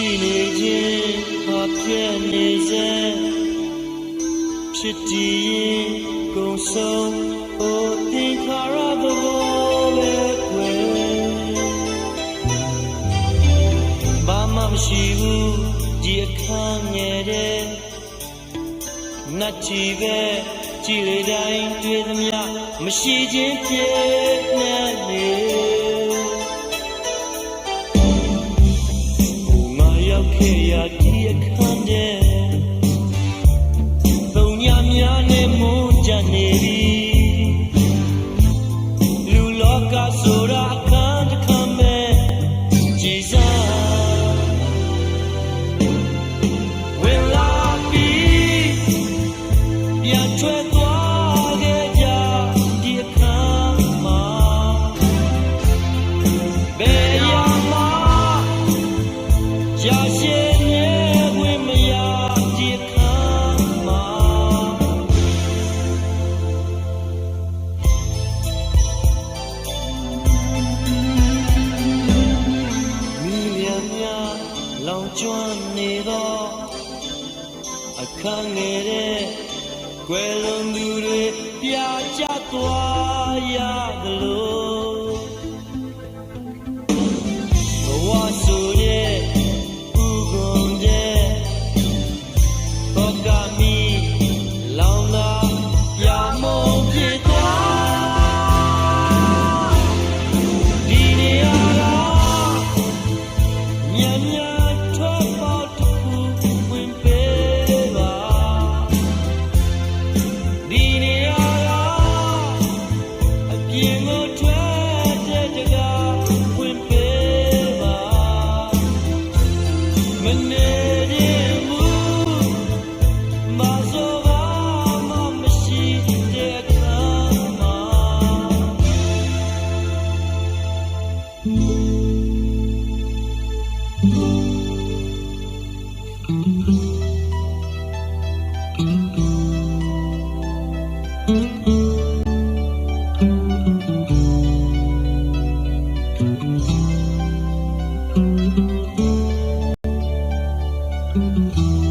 ပြည့်နေစေဖြစ်တည်ရင်ကုန်ဆုံးဟိုသင်္ခါရသဘောပဲကွယ်ဘာမှမရှိဘူးဒီအခန်းငယ်တဲ့နတ်ချီပဲကြည်လေတိုင်းတွေ့သမျှမရှိခြင်းပြည့်နေ ခန်းငယ်တဲ့ကွယ်လွန်သူတွေပြာကျသွားရသလိုဘဝဆိုတဲ့ဥကုန်တဲ့ဘောကမီလောင်လာပြမုံဖြစ်သွားဒီနေရာကညံ့ Thank mm -hmm. you.